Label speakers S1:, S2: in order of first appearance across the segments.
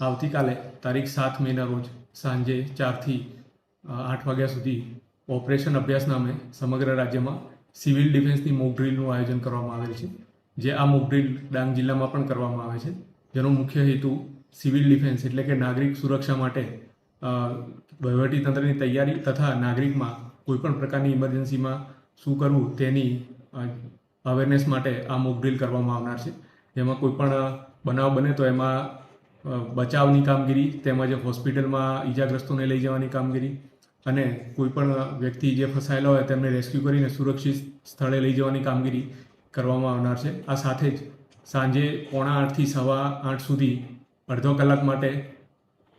S1: આવતીકાલે તારીખ સાત મેના રોજ સાંજે ચારથી આઠ વાગ્યા સુધી ઓપરેશન અભ્યાસ નામે સમગ્ર રાજ્યમાં સિવિલ ડિફેન્સની મોક ડ્રીલનું આયોજન કરવામાં આવેલ છે, જે આ મોક ડ્રીલ ડાંગ જિલ્લામાં પણ કરવામાં આવે છે. જેનો મુખ્ય હેતુ સિવિલ ડિફેન્સ એટલે કે નાગરિક સુરક્ષા માટે વહીવટીતંત્રની તૈયારી તથા નાગરિકમાં કોઈપણ પ્રકારની ઇમરજન્સીમાં શું કરવું તેની અવેરનેસ માટે આ મોક ડ્રીલ કરવામાં આવનાર છે. જેમાં કોઈપણ બનાવ બને તો એમાં બચાવની કામગીરી તેમજ હોસ્પિટલમાં ઈજાગ્રસ્તોને લઈ જવાની કામગીરી અને કોઈપણ વ્યક્તિ જે ફસાયેલા હોય તેમને રેસ્ક્યુ કરીને સુરક્ષિત સ્થળે લઈ જવાની કામગીરી કરવામાં આવનાર છે. આ સાથે જ સાંજે પોણા આઠથી સવા આઠ સુધી અડધો કલાક માટે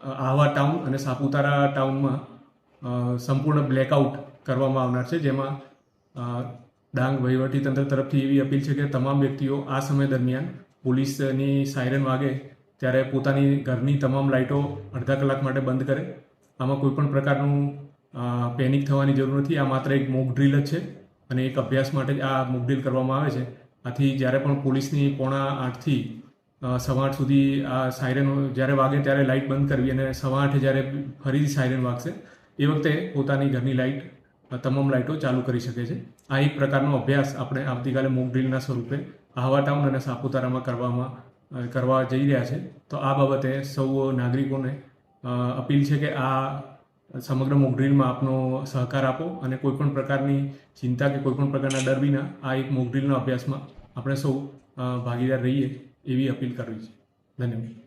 S1: આહવા ટાઉન અને સાપુતારા ટાઉનમાં સંપૂર્ણ બ્લેકઆઉટ કરવામાં આવનાર છે. જેમાં ડાંગ ડાંગ વહીવટીતંત્ર તરફથી એવી અપીલ છે કે તમામ વ્યક્તિઓ આ સમય દરમિયાન પોલીસની સાયરન વાગે ત્યારે પોતાની ઘરની તમામ લાઇટો અડધા કલાક માટે બંધ કરે. આમાં કોઈ પણ પ્રકારનું પેનિક થવાની જરૂર નથી. આ માત્ર એક મોક ડ્રીલ જ છે અને એક અભ્યાસ માટે જ આ મોક ડ્રીલ કરવામાં આવે છે. આથી જ્યારે પણ પોલીસની પોણા આઠથી સવા આઠ સુધી આ સાયરન જ્યારે વાગે ત્યારે લાઇટ બંધ કરવી અને સવા આઠે જ્યારે ફરીથી સાયરન વાગશે, એ વખતે પોતાની ઘરની લાઇટ તમામ લાઇટો ચાલુ કરી શકે છે. આ એક પ્રકારનો અભ્યાસ આપણે આવતીકાલે મોક ડ્રીલના સ્વરૂપે આહવા ટાઉન અને સાપુતારામાં કરવામાં કરવા જઈ રહ્યા છે. તો આ બાબતે સૌ નાગરિકોને અપીલ છે કે આ સમગ્ર મોક ડ્રીલમાં આપનો સહકાર આપો અને કોઈપણ પ્રકારની ચિંતા કે કોઈપણ પ્રકારના ડર વિના આ એક મોક ડ્રીલના અભ્યાસમાં આપણે સૌ ભાગીદાર રહીએ એવી અપીલ કરવી છે. ધન્યવાદ.